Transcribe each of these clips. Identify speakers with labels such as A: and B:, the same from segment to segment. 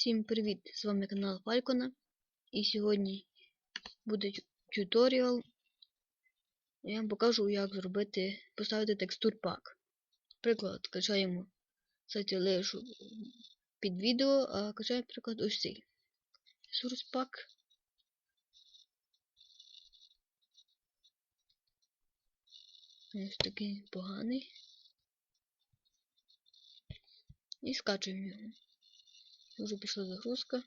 A: Всім привіт! З вами канал Фалькона. І сьогодні буде тюторіал. Я вам покажу, як зробити, поставити текстур пак. Приклад, качаємо кстати, лишу під відео, а качаємо, приклад, ось цей. Source Pack. Ось такий поганий. І скачуємо його. Уже пішла загрузка.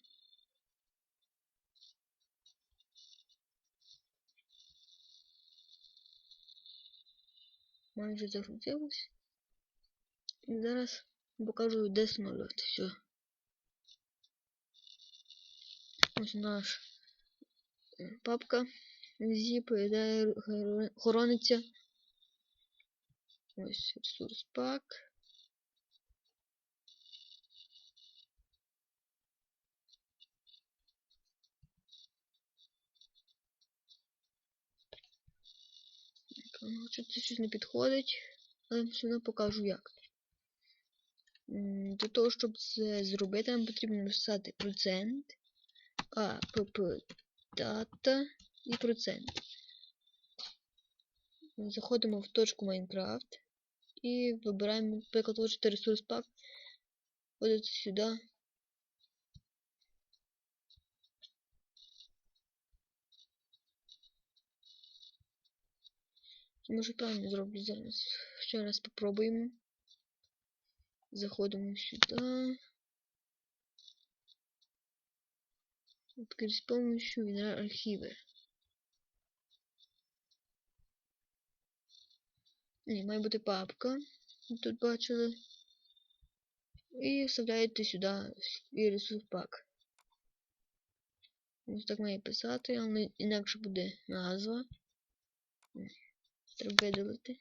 A: Майже загрузилось. Зараз покажу, де встановлювати все. Ось наш папка zip, де хорониться. Ось ресурс пак. Що це щось не підходить, але все одно покажу як. Для того, щоб це зробити, нам потрібно написати процент, а, pp, дата і процент. Заходимо в точку Майнкрафт і вибираємо, наприклад, 4 ресурс пак. Входите сюди. Може правильно зроблю зараз. Ще раз попробуємо. Заходимо сюди. Открыть помощью вина архиви. Ні, має бути папка. Тут бачили. І вставляєте сюди свій ресурс пак. Ось так має писати, але інакше буде назва. Треба видалити.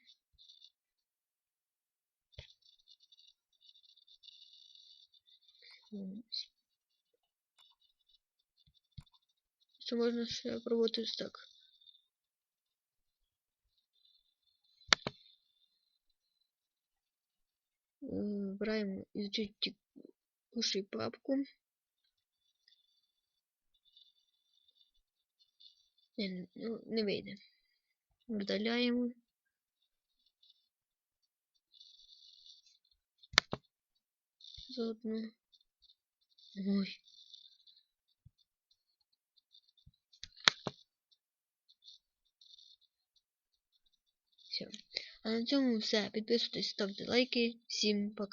A: Що можна ще пробувати так. Вибираємо изучить текущую папку. Не, ну, не вийде. Видаляємо. Заодно. Ой. Все. А на цьому все. Підписуйтесь, ставте лайки. Всім пока.